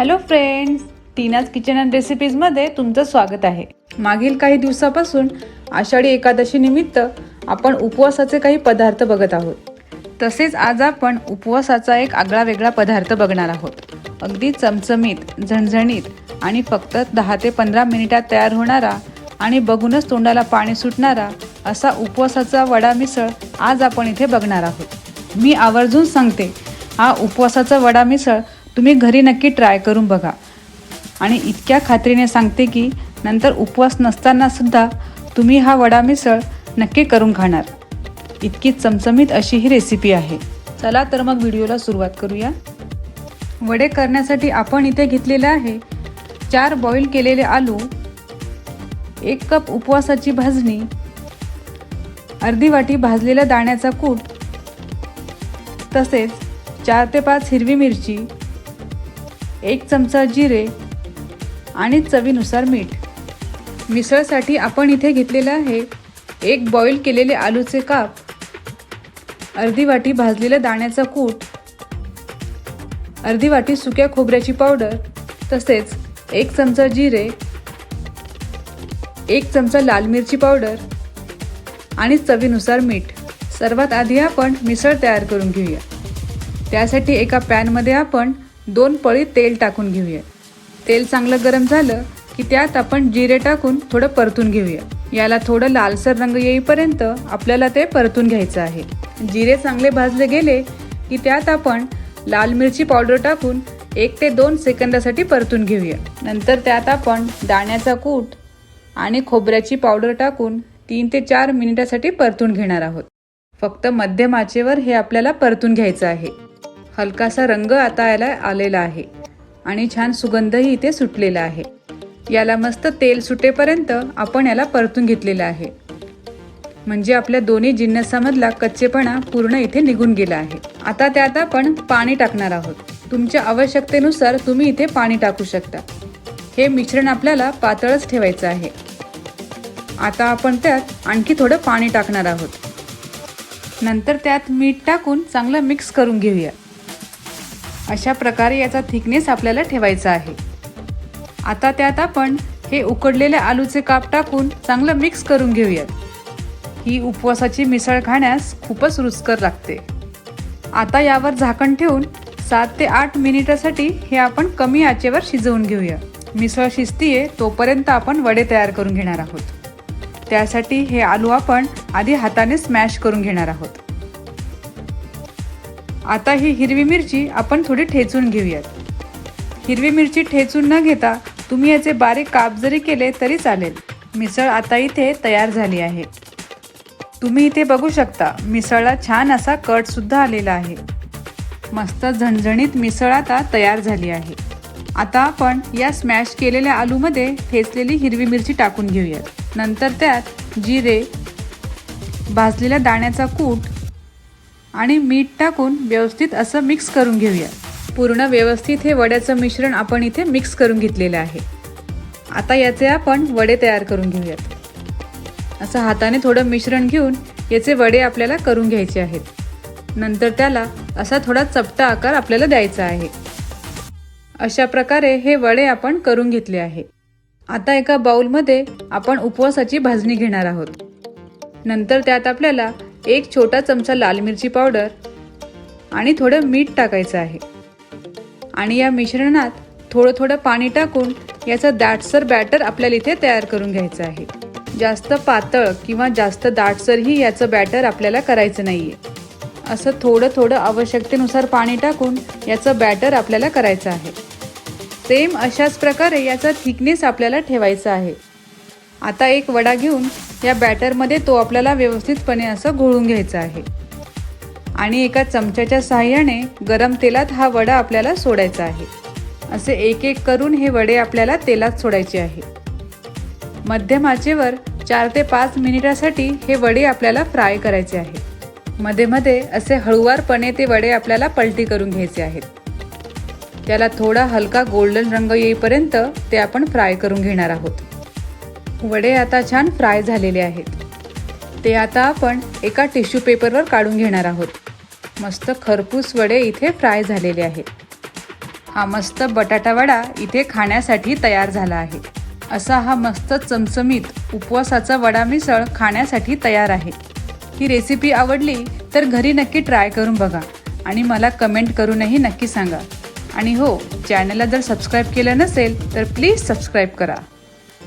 Hello friends Teena's kitchen and रेसिपीजमध्ये तुमचं स्वागत आहे. मागील काही दिवसापासून आषाढी एकादशी निमित्त आपण उपवासाचे काही पदार्थ बघत आहोत. तसेच आज आपण उपवासाचा एक आगळा वेगळा पदार्थ बघणार आहोत. अगदी चमचमीत झणझणीत आणि फक्त दहा ते पंधरा मिनिटात तयार होणारा आणि बघूनच तोंडाला पाणी सुटणारा असा उपवासाचा वडा मिसळ आज आपण इथे बघणार आहोत. मी आवर्जून सांगते हा उपवासाचा वडा मिसळ तुम्ही घरी नक्की ट्राय करून बघा. आणि इतक्या खात्रीने सांगते की नंतर उपवास नसताना सुद्धा तुम्ही हा वडा मिसळ नक्की करून खाणार. इतकी चमचमीत अशी ही रेसिपी आहे. चला तर मग व्हिडिओला सुरुवात करूया. वडे करण्यासाठी आपण इथे घेतलेले आहे चार बॉईल केलेले आलू एक कप उपवासाची भाजणी अर्धी वाटी भाजलेल्या दाण्याचा कूट तसेच चार ते पाच हिरवी मिरची एक चमचा जिरे आणि चवीनुसार मीठ. मिसळसाठी आपण इथे घेतलेलं आहे एक बॉईल केलेले आलूचे काप अर्धी वाटी भाजलेलं दाण्याचा कूट अर्धी वाटी सुक्या खोबऱ्याची पावडर तसेच एक चमचा जिरे एक चमचा लाल मिरची पावडर आणि चवीनुसार मीठ. सर्वात आधी आपण मिसळ तयार करून घेऊया. त्यासाठी एका पॅनमध्ये आपण दोन पळी तेल टाकून घेऊया. तेल चांगलं गरम झालं की त्यात आपण जिरे टाकून थोडं परतून घेऊया. याला थोडं लालसर रंग येईपर्यंत आपल्याला ते परतून घ्यायचं आहे. जिरे चांगले भाजले गेले की त्यात आपण लाल मिरची पावडर टाकून एक ते दोन सेकंदासाठी परतून घेऊया. नंतर त्यात आपण दाण्याचा कूट आणि खोबऱ्याची पावडर टाकून तीन ते चार मिनिटासाठी परतून घेणार आहोत. फक्त मध्यम आचेवर हे आपल्याला परतून घ्यायचं आहे. हलकासा रंग आता याला आलेला आहे आणि छान सुगंधही इथे सुटलेला आहे. याला मस्त तेल सुटेपर्यंत आपण याला परतून घेतलेलं आहे. म्हणजे आपल्या दोन्ही जिन्नसामधला कच्चेपणा पूर्ण इथे निघून गेला आहे. आता त्यात आपण पाणी टाकणार आहोत. तुमच्या आवश्यकतेनुसार तुम्ही इथे पाणी टाकू शकता. हे मिश्रण आपल्याला पातळच ठेवायचं आहे. आता आपण त्यात आणखी थोडं पाणी टाकणार आहोत. नंतर त्यात मीठ टाकून चांगलं मिक्स करून घेऊया. अशा प्रकारे याचा थिकनेस आपल्याला ठेवायचा आहे. आता त्यात आपण हे उकडलेले आलूचे काप टाकून चांगलं मिक्स करून घेऊयात. ही उपवासाची मिसळ खाण्यास खूपच रुचकर लागते. आता यावर झाकण ठेवून सात ते आठ मिनिटासाठी हे आपण कमी आचेवर शिजवून घेऊया. मिसळ शिजतीये तोपर्यंत आपण वडे तयार करून घेणार आहोत. त्यासाठी हे आलू आपण आधी हाताने स्मॅश करून घेणार आहोत. आता ही हिरवी मिरची आपण थोडी ठेचून घेऊयात. हिरवी मिरची ठेचून न घेता तुम्ही याचे बारीक काप जरी केले तरी चालेल. मिसळ आता इथे तयार झाली आहे. तुम्ही इथे बघू शकता मिसळला छान असा कट सुद्धा आलेला आहे. मस्त झणझणीत मिसळ आता तयार झाली आहे. आता आपण या स्मॅश केलेल्या आलूमध्ये ठेचलेली हिरवी मिरची टाकून घेऊयात. नंतर त्यात जिरे भाजलेल्या दाण्याचा कूट आणि मीठ टाकून व्यवस्थित असं मिक्स करून घेऊया. पूर्ण व्यवस्थित हे वड्याचं मिश्रण आपण इथे मिक्स करून घेतलेलं आहे. आता याचे आपण वडे तयार करून घेऊयात. असं हाताने थोडं मिश्रण घेऊन याचे वडे आपल्याला करून घ्यायचे आहेत. नंतर त्याला असा थोडा चपटा आकार आपल्याला द्यायचा आहे. अशा प्रकारे हे वडे आपण करून घेतले आहे. आता एका बाउलमध्ये आपण उपवासाची भाजणी घेणार आहोत. नंतर त्यात आपल्याला एक छोटा चमचा लाल मिरची पावडर आणि थोडं मीठ टाकायचं आहे. आणि या मिश्रणात थोडं थोडं पाणी टाकून याचं दाटसर बॅटर आपल्याला इथे तयार करून घ्यायचं आहे. जास्त पातळ किंवा जास्त दाटसरही याचं बॅटर आपल्याला करायचं नाही आहे असं थोडं थोडं आवश्यकतेनुसार पाणी टाकून याचं बॅटर आपल्याला करायचं आहे. सेम अशाच प्रकारे याचा थिकनेस आपल्याला ठेवायचा आहे. आता एक वडा घेऊन या बॅटरमध्ये तो आपल्याला व्यवस्थितपणे असं घोळून घ्यायचा आहे. आणि एका चमच्याच्या साहाय्याने गरम तेलात हा वडा आपल्याला सोडायचा आहे. असे एक एक करून हे वडे आपल्याला तेलात सोडायचे आहे. मध्यम आचेवर चार ते पाच मिनिटासाठी हे वडे आपल्याला फ्राय करायचे आहे. मध्ये मध्ये असे हळुवारपणे ते वडे आपल्याला पलटी करून घ्यायचे आहेत. त्याला थोडा हलका गोल्डन रंग येईपर्यंत ते आपण फ्राय करून घेणार आहोत. वडे आता छान फ्राय झालेले आहेत. ते आता आपण एका टिश्यू पेपरवर काढून घेणार आहोत. मस्त खरपूस वडे इथे फ्राय झालेले आहेत. हा मस्त बटाटा वडा इथे खाण्यासाठी तयार झाला आहे. असा हा मस्त चमचमीत उपवासाचा वडा मिसळ खाण्यासाठी तयार आहे. ही रेसिपी आवडली तर घरी नक्की ट्राय करून बघा आणि मला कमेंट करूनही नक्की सांगा. आणि हो चॅनलला जर सबस्क्राईब केलं नसेल तर प्लीज सबस्क्राईब करा.